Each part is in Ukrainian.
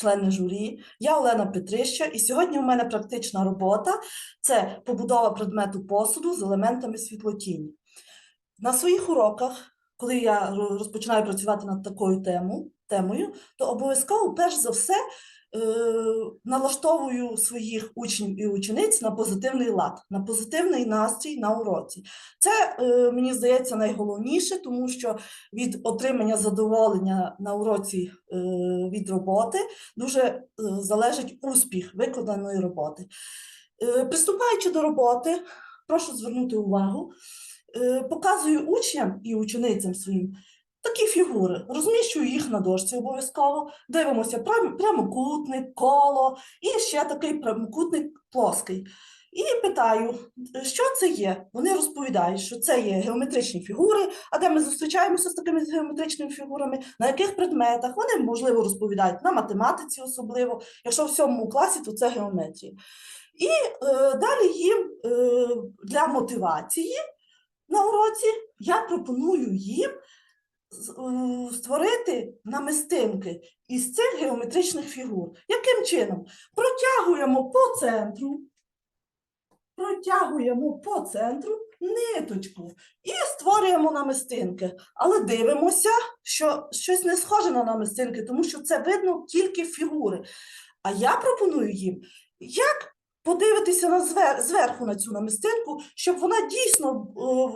члени журі. Я Олена Петрища, і сьогодні у мене практична робота це побудова предмету посуду з елементами світлотіні. На своїх уроках, коли я розпочинаю працювати над такою темою, темою, то обов'язково, перш за все, налаштовую своїх учнів і учениць на позитивний лад, на позитивний настрій на уроці. Це, е, мені здається, найголовніше, тому що від отримання задоволення на уроці е, від роботи дуже е, залежить успіх виконаної роботи. Е, Приступаючи до роботи, прошу звернути увагу, е, показую учням і ученицям своїм такі фігури, розміщую їх на дошці обов'язково, дивимося прям- прямокутник, коло і ще такий прямокутник плоский. І питаю, що це є? Вони розповідають, що це є геометричні фігури, а де ми зустрічаємося з такими геометричними фігурами, на яких предметах вони, можливо, розповідають на математиці, особливо, якщо в сьомому класі, то це геометрія. І е, далі їм е, для мотивації на уроці я пропоную їм створити намистинки із цих геометричних фігур. Яким чином? Протягуємо по центру, протягуємо по центру ниточку і створюємо намистинки. Але дивимося, що щось не схоже на намистинки, тому що це видно тільки фігури. А я пропоную їм, як подивитися на звер... зверху на цю намистинку, щоб вона дійсно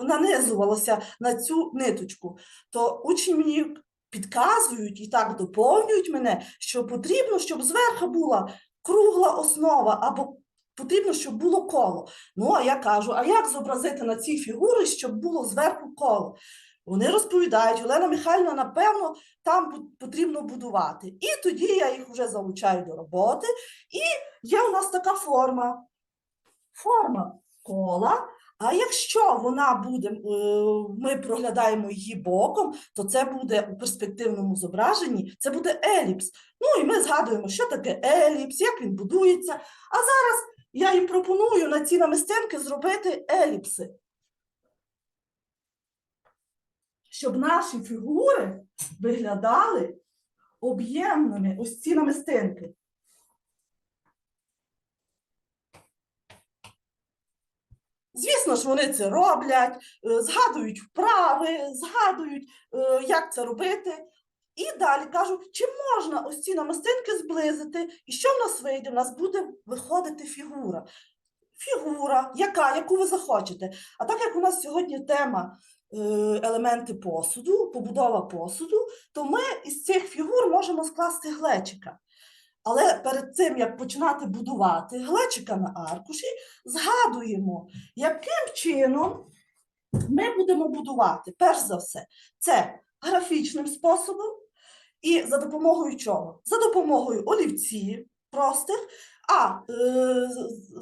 нанизувалася на цю ниточку. То учні мені підказують і так доповнюють мене, що потрібно, щоб зверху була кругла основа або потрібно, щоб було коло. Ну, а я кажу, а як зобразити на ці фігури, щоб було зверху коло? Вони розповідають, Олена Михайлівна, напевно, там потрібно будувати. І тоді я їх вже залучаю до роботи. І є у нас така форма. Форма кола. А якщо вона буде, е, ми проглядаємо її боком, то це буде у перспективному зображенні, це буде еліпс. Ну і ми згадуємо, що таке еліпс, як він будується. А зараз я їм пропоную на ці намистинки зробити еліпси. Щоб наші фігури виглядали об'ємними, ось ці намистинки. Звісно ж, вони це роблять, е, згадують вправи, згадують, е, як це робити. І далі кажу, чи можна ось ці намистинки зблизити, і що в нас вийде? В нас буде виходити фігура. Фігура, яка, яку ви захочете. А так як у нас сьогодні тема е, елементи посуду, побудова посуду, то ми із цих фігур можемо скласти глечика. Але перед тим, як починати будувати глечика на аркуші, згадуємо, яким чином ми будемо будувати. Перш за все, це графічним способом і за допомогою чого? За допомогою олівців простих, а е,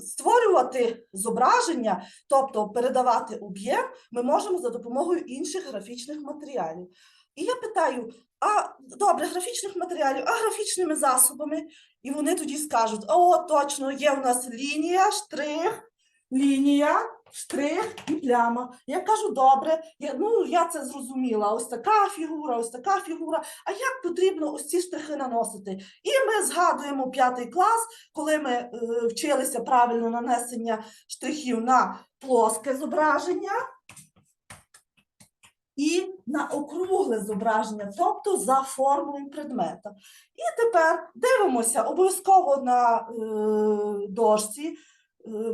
створювати зображення, тобто передавати об'єм, ми можемо за допомогою інших графічних матеріалів. І я питаю: а добре, графічних матеріалів, а графічними засобами? І вони тоді скажуть: о, точно, є у нас лінія, штрих, лінія, штрих і пляма. Я кажу, добре, я, ну я це зрозуміла. Ось така фігура, ось така фігура. А як потрібно ось ці штрихи наносити? І ми згадуємо п'ятий клас, коли ми е, вчилися правильно нанесення штрихів на плоске зображення. І на округле зображення, тобто за формою предмета. І тепер дивимося обов'язково на е, дошці, е,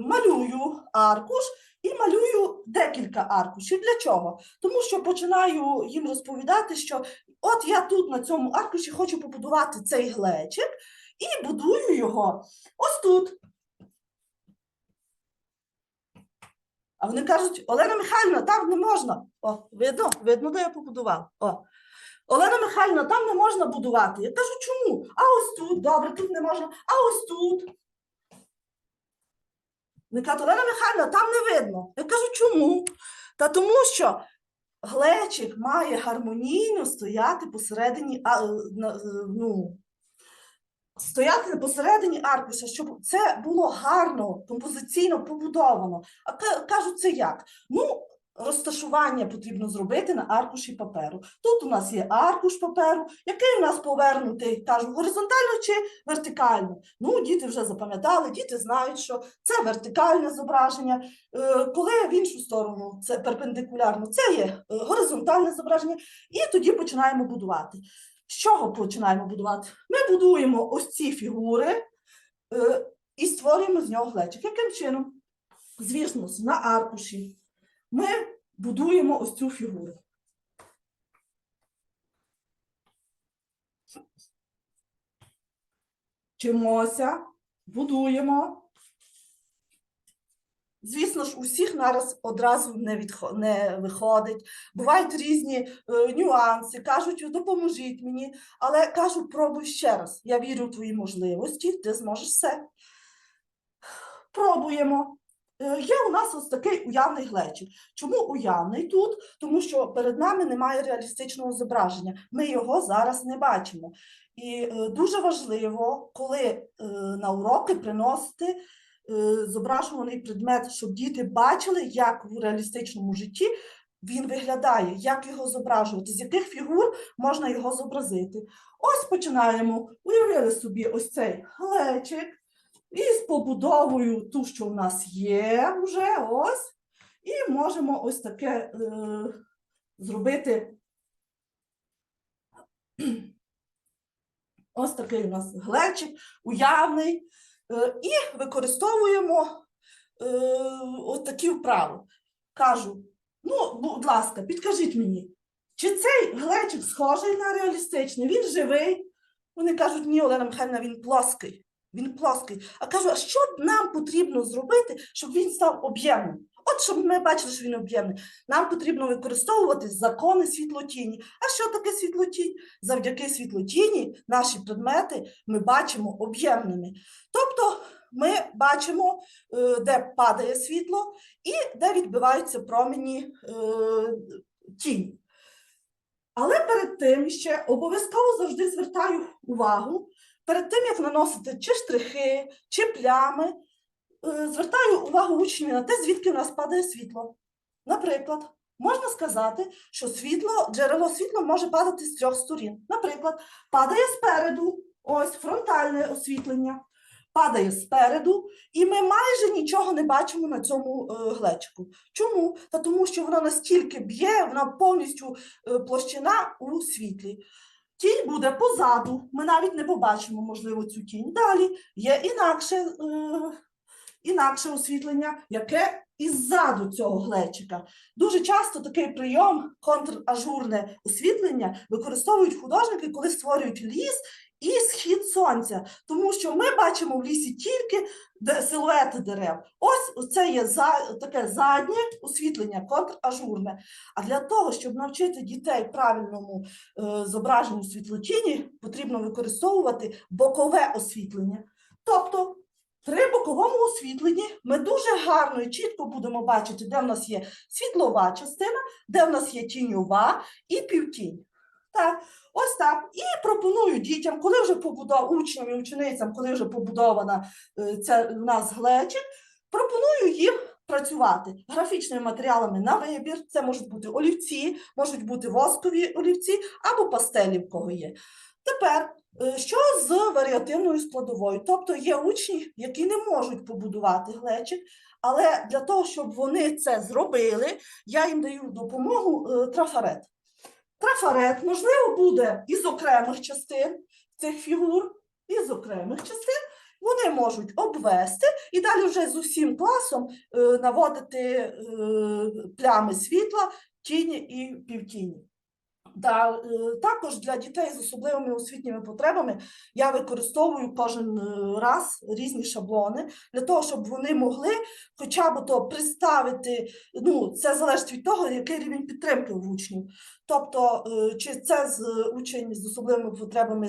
малюю аркуш і малюю декілька аркушів. Для чого? Тому що починаю їм розповідати, що от я тут на цьому аркуші хочу побудувати цей глечик і будую його ось тут. А вони кажуть, Олена Михайлівна, там не можна. О, видно, видно, де я побудувала. О. Олена Михайлівна, там не можна будувати. Я кажу, чому? А ось тут, добре, тут не можна, а ось тут. Вони кажуть, Олена там не видно. Я кажу, чому? Та тому що глечик має гармонійно стояти посередині, е, е, ну, стояти посередині аркуша, щоб це було гарно, композиційно побудовано. А ка- кажуть, це як? Ну, розташування потрібно зробити на аркуші паперу. Тут у нас є аркуш паперу, який у нас повернутий, кажу, горизонтально чи вертикально. Ну, діти вже запам'ятали, діти знають, що це вертикальне зображення. Е, Коли в іншу сторону це перпендикулярно, це є е, горизонтальне зображення, і тоді починаємо будувати. З чого починаємо будувати? Ми будуємо ось ці фігури е, і створюємо з нього глечик. Яким чином? Звісно, на аркуші ми будуємо ось цю фігуру. Вчимося, будуємо. Звісно ж, у всіх нараз одразу не, відхо- не виходить. Бувають різні е, нюанси, кажуть, допоможіть мені, але кажу, пробуй ще раз. Я вірю в твої можливості, ти зможеш все. Пробуємо. Е, Є у нас ось такий уявний глечик. Чому уявний тут? Тому що перед нами немає реалістичного зображення. Ми його зараз не бачимо. І е, дуже важливо, коли е, на уроки приносити зображуваний предмет, щоб діти бачили, як в реалістичному житті він виглядає, як його зображувати, з яких фігур можна його зобразити. Ось починаємо. Уявили собі ось цей глечик. І з побудовою ту, що в нас є вже, ось, і можемо ось таке е, зробити. Ось такий у нас глечик, уявний. Е, і використовуємо е, ось такі вправи. Кажу, ну, будь ласка, підкажіть мені, чи цей глечик схожий на реалістичний? Він живий? Вони кажуть, ні, Олена Михайлівна, він плоский. Він плоский. А кажу, а що нам потрібно зробити, щоб він став об'ємним? От щоб ми бачили, що він об'ємний. Нам потрібно використовувати закони світлотіні. А що таке світлотінь? Завдяки світлотіні наші предмети ми бачимо об'ємними. Тобто ми бачимо, е, де падає світло і де відбиваються промені е, тіні. Але перед тим ще обов'язково завжди звертаю увагу, перед тим, як наносити чи штрихи, чи плями, е, звертаю увагу учнів на те, звідки в нас падає світло. Наприклад, можна сказати, що світло, джерело світла може падати з трьох сторін. Наприклад, падає спереду, ось фронтальне освітлення, падає спереду, і ми майже нічого не бачимо на цьому е, глечику. Чому? Та тому, що воно настільки б'є, вона повністю е, площина у світлі. Тінь буде позаду, ми навіть не побачимо, можливо, цю тінь. Далі є інакше, е, інакше освітлення, яке іззаду цього глечика. Дуже часто такий прийом, контражурне освітлення, використовують художники, коли створюють ліс і схід сонця, тому що ми бачимо в лісі тільки силуети дерев. Ось це є за, таке заднє освітлення, контражурне. А для того, щоб навчити дітей правильному е, зображенню світлотіні, потрібно використовувати бокове освітлення. Тобто при боковому освітленні ми дуже гарно і чітко будемо бачити, де в нас є світлова частина, де в нас є тіньова і півтінь. Так, ось так. І пропоную дітям, коли вже побудов... учням і ученицям, коли вже побудована е, ця у нас глечик, пропоную їм працювати графічними матеріалами на вибір. Це можуть бути олівці, можуть бути воскові олівці або пастелі, в кого є. Тепер, е, що з варіативною складовою? Тобто є учні, які не можуть побудувати глечик, але для того, щоб вони це зробили, я їм даю допомогу е, трафарет. Трафарет, можливо, буде із окремих частин цих фігур, із окремих частин. Вони можуть обвести і далі вже з усім класом е, наводити плями світла, тіні і півтіні. Да, е, також для дітей з особливими освітніми потребами я використовую кожен е, раз різні шаблони для того, щоб вони могли хоча б то представити, ну це залежить від того, який рівень підтримки в учнів. Тобто, е, чи це з учень з особливими потребами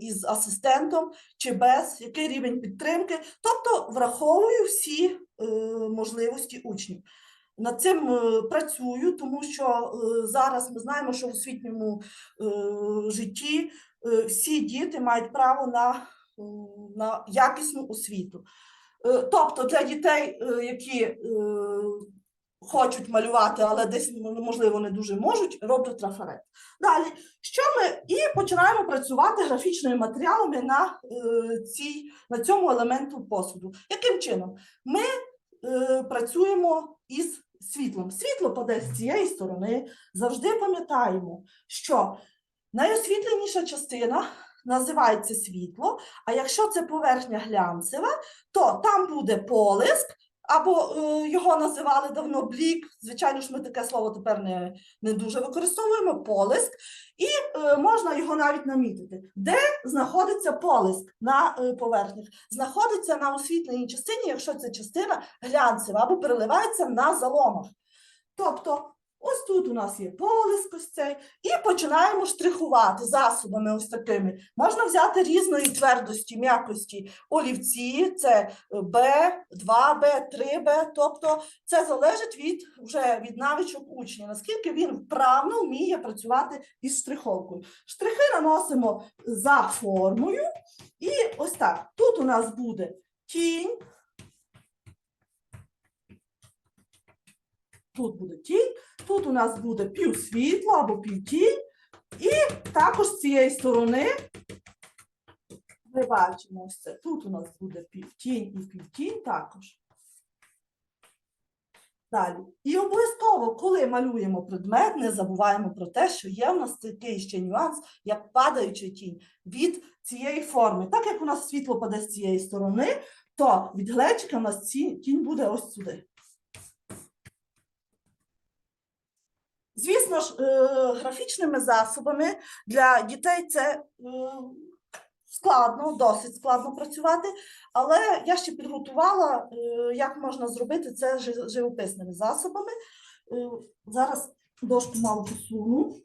із асистентом, чи без, який рівень підтримки. Тобто враховую всі можливості учнів. Над цим е, працюю, тому що е, зараз ми знаємо, що в освітньому е, житті всі діти мають право на, на якісну освіту. Тобто для дітей, які хочуть малювати, але десь ну, можливо не дуже можуть, роблять трафарет. Далі, що ми і починаємо працювати графічними матеріалами на, цій, на цьому елементу посуду. Яким чином? Ми працюємо із світлом. Світло паде з цієї сторони. Завжди пам'ятаємо, що найосвітленіша частина називається світло, а якщо це поверхня глянцева, то там буде полиск, або е, його називали давно блік. Звичайно ж, ми таке слово тепер не, не дуже використовуємо полиск, і е, можна його навіть намітити. Де знаходиться полиск на е, поверхнях? Знаходиться на освітленій частині, якщо ця частина глянцева або переливається на заломах. Тобто, ось тут у нас є полиск ось цей, і починаємо штрихувати засобами ось такими. Можна взяти різної твердості, м'якості олівці, це Б, 2Б, 3Б, тобто це залежить від вже від навичок учня, наскільки він вправно вміє працювати із штриховкою. Штрихи наносимо за формою, і ось так. Тут у нас буде тінь. Тут буде тінь, тут у нас буде півсвітло або півтінь, і також з цієї сторони ми бачимо ось це. Тут у нас буде півтінь і півтінь також. Далі. І обов'язково, коли малюємо предмет, не забуваємо про те, що є в нас такий ще нюанс, як падаюча тінь від цієї форми. Так як у нас світло паде з цієї сторони, то від глечика у нас тінь буде ось сюди. Звісно ж, е, графічними засобами для дітей це е, складно, досить складно працювати, але я ще підготувала, е, як можна зробити це живописними засобами. Зараз дошку мало посуну.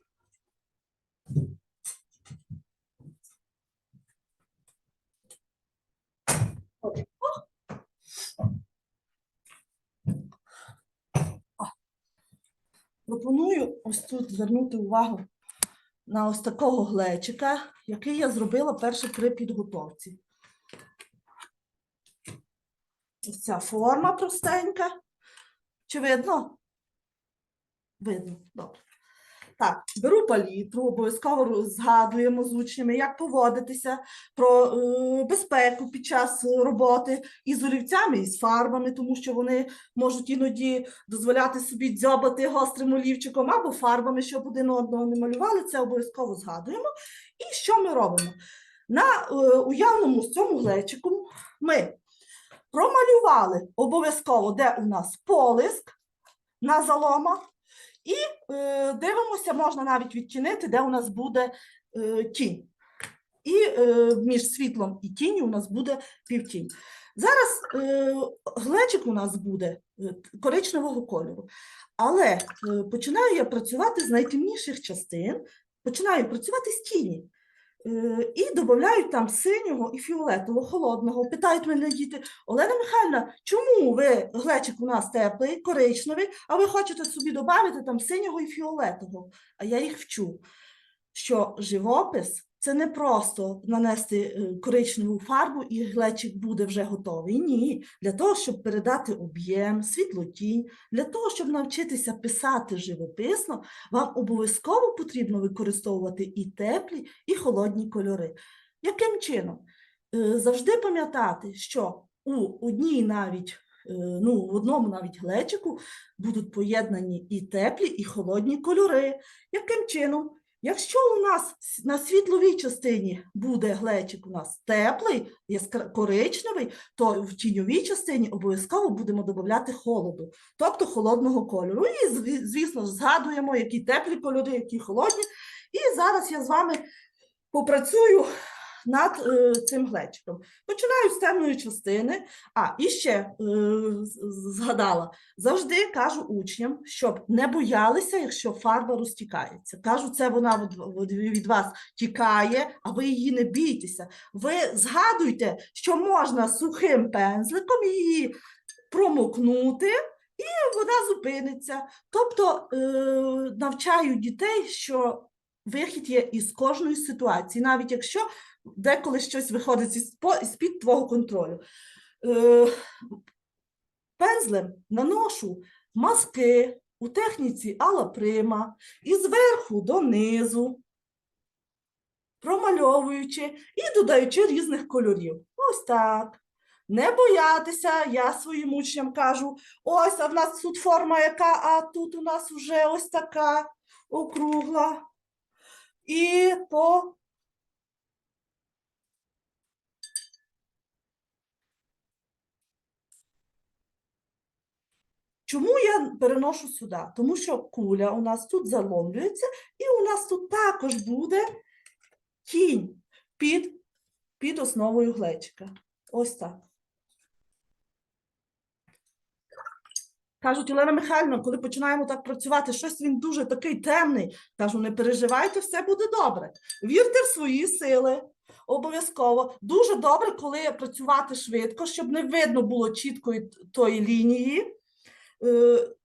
Пропоную ось тут звернути увагу на ось такого глечика, який я зробила перше при підготовці. Ось ця форма простенька. Чи видно? Видно, добре. Так, беру палітру, обов'язково згадуємо з учнями, як поводитися, про е, безпеку під час роботи і з олівцями, і з фарбами, тому що вони можуть іноді дозволяти собі дзьобати гострим олівчиком або фарбами, щоб один одного не малювали. Це обов'язково згадуємо. І що ми робимо? На е, уявному цьому глечику ми промалювали обов'язково, де у нас полиск на заломах, і е, дивимося, можна навіть відчинити, де у нас буде е, тінь. І е, між світлом і тінню у нас буде півтінь. Зараз е, глечик у нас буде е, коричневого кольору, але е, починаю я працювати з найтемніших частин, починаю працювати з тіні. Е, І додають там синього і фіолетового, холодного. Питають мене діти, Олена Михайлівна, чому ви глечик у нас теплий, коричневий, а ви хочете собі додати там синього і фіолетового? А я їх вчу, що живопис це не просто нанести е, коричневу фарбу і глечик буде вже готовий. Ні, для того, щоб передати об'єм, світлотінь, для того, щоб навчитися писати живописно, вам обов'язково потрібно використовувати і теплі, і холодні кольори. Яким чином? Е, Завжди пам'ятати, що у одній навіть, е, ну, в одному навіть глечику будуть поєднані і теплі, і холодні кольори. Яким чином? Якщо у нас на світловій частині буде глечик у нас теплий, коричневий, то в тіньовій частині обов'язково будемо додати холоду, тобто холодного кольору. І, звісно, згадуємо, які теплі кольори, які холодні. І зараз я з вами попрацюю над е, цим глечиком. Починаю з темної частини. А, і ще е, згадала, завжди кажу учням, щоб не боялися, якщо фарба розтікається. Кажу, це вона від вас тікає, а ви її не бійтеся. Ви згадуйте, що можна сухим пензликом її промокнути. І вона зупиниться. Тобто е, навчаю дітей, що вихід є із кожної ситуації, навіть якщо деколи щось виходить із під твого контролю. Е, пензлем наношу мазки у техніці Алла Прима і зверху донизу, промальовуючи і додаючи різних кольорів. Ось так. Не боятися, я своїм учням кажу, ось, а в нас тут форма яка, а тут у нас вже ось така округла. І по Чому я переношу сюди? Тому що куля у нас тут заломлюється, і у нас тут також буде тінь під, під основою глечика. Ось так. Кажуть, Олена Михайлівна, коли починаємо так працювати, щось він дуже такий темний. Кажу, не переживайте, все буде добре. Вірте в свої сили. Обов'язково. Дуже добре, коли працювати швидко, щоб не видно було чіткої тої лінії. Е,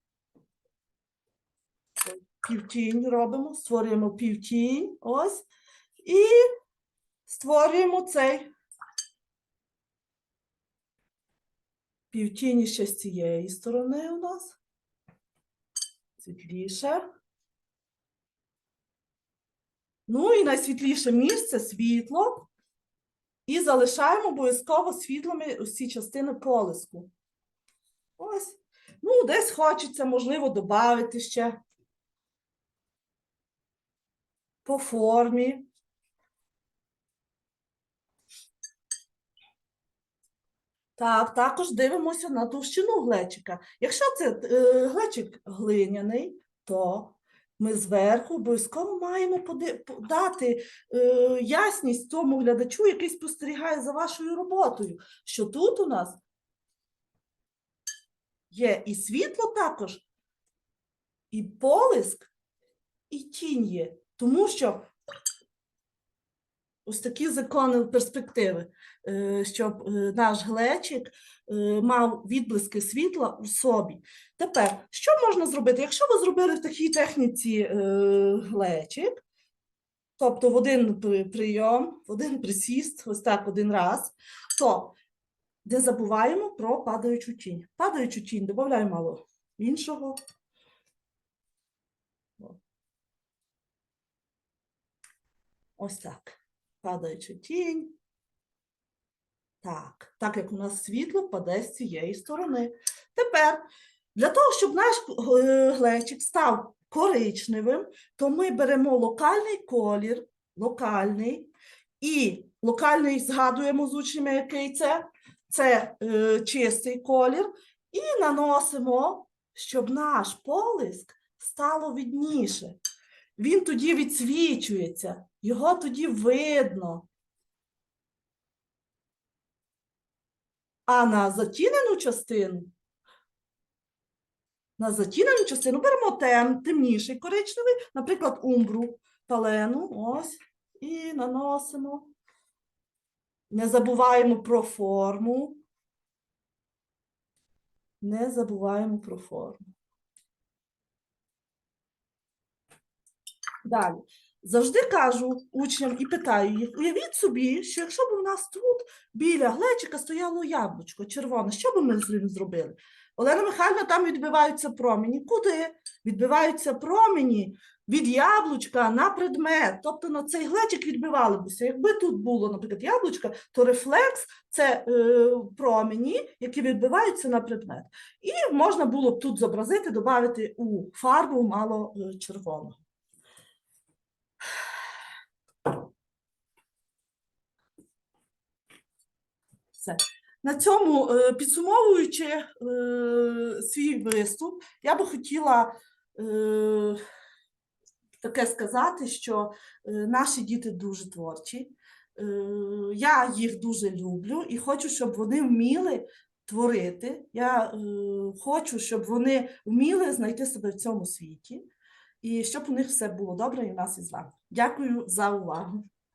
Півтінь робимо, створюємо півтінь. Ось. І створюємо цей півтіні ще з цієї сторони у нас. Світліше. Ну і найсвітліше місце світло. І залишаємо обов'язково світлими усі частини полиску. Ось. Ну, десь хочеться, можливо, додати ще по формі. Так, також дивимося на товщину глечика. Якщо це е, глечик глиняний, то ми зверху обов'язково маємо дати е, ясність тому глядачу, який спостерігає за вашою роботою, що тут у нас є і світло також, і полиск, і тінь є. Тому що ось такі закони перспективи, е, щоб е, наш глечик е, мав відблиски світла у собі. Тепер, що можна зробити? Якщо ви зробили в такій техніці глечик, тобто в один прийом, в один присіст, ось так один раз, то не забуваємо про падаючу тінь. Падаючу тінь додаємо мало іншого. Ось так. Падаюча тінь. Так, так як у нас світло паде з цієї сторони. Тепер, для того, щоб наш е, глечик став коричневим, то ми беремо локальний колір, локальний, і локальний згадуємо з учнями, який це. Це е, чистий колір, і наносимо, щоб наш полиск стало видніше. Він тоді відсвічується, його тоді видно. А на затінену частину, на затінену частину беремо тем, темніший коричневий, наприклад, умбру палену, ось, і наносимо. Не забуваємо про форму. Не забуваємо про форму. Далі. Завжди кажу учням і питаю їх: уявіть собі, що якщо б у нас тут біля глечика стояло яблучко червоне, що б ми з ним зробили? Олена Михайлівна, там відбиваються промені. Куди? Відбиваються промені від яблучка на предмет. Тобто на цей глечик відбивали бися. Якби тут було, наприклад, яблучко, то рефлекс це е, промені, які відбиваються на предмет. І можна було б тут зобразити, додати у фарбу мало е, червоного. Все. На цьому, е, підсумовуючи е, свій виступ, я би хотіла е, таке сказати, що наші діти дуже творчі. Я їх дуже люблю і хочу, щоб вони вміли творити. Я хочу, щоб вони вміли знайти себе в цьому світі і щоб у них все було добре і в нас із вами. Дякую за увагу.